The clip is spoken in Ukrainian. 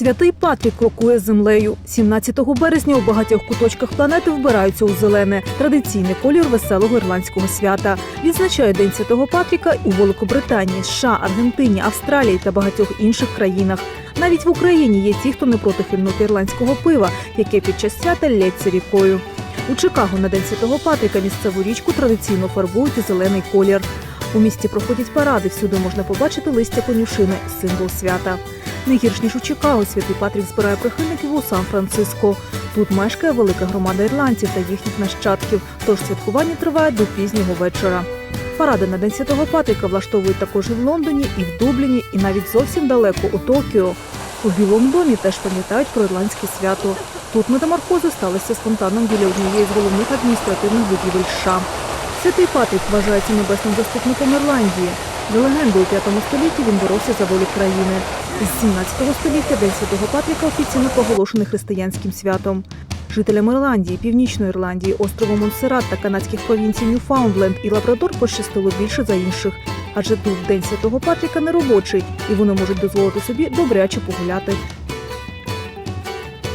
Святий Патрік крокує землею. 17 березня у багатьох куточках планети вбираються у зелене традиційний колір веселого ірландського свята. Відзначає День Святого Патріка у Великобританії, США, Аргентині, Австралії та багатьох інших країнах. Навіть в Україні є ті, хто не проти хильнути ірландського пива, яке під час свята лється рікою. У Чикаго на День Святого Патріка місцеву річку традиційно фарбують у зелений колір. У місті проходять паради, всюди можна побачити листя конюшини, символ свята. Не гірш ніж у Чикаго, святий Патрік збирає прихильників у Сан-Франциско. Тут мешкає велика громада ірландців та їхніх нащадків, тож святкування триває до пізнього вечора. Паради на День Святого Патріка влаштовують також і в Лондоні, і в Дубліні, і навіть зовсім далеко у Токіо. У Білому домі теж пам'ятають про ірландське свято. Тут метаморфози сталися спонтанно біля однієї з головних адміністративних будівель США. Святий Патрік вважається небесним заступником Ірландії. За легендою, у 5 столітті він боровся за волю країни. З 17 століття День Святого Патріка офіційно проголошений християнським святом. Жителям Ірландії, Північної Ірландії, острову Монсерат та канадських провінцій Ньюфаундленд і Лабрадор пощастило більше за інших. Адже тут День Святого Патріка не робочий, і вони можуть дозволити собі добряче погуляти.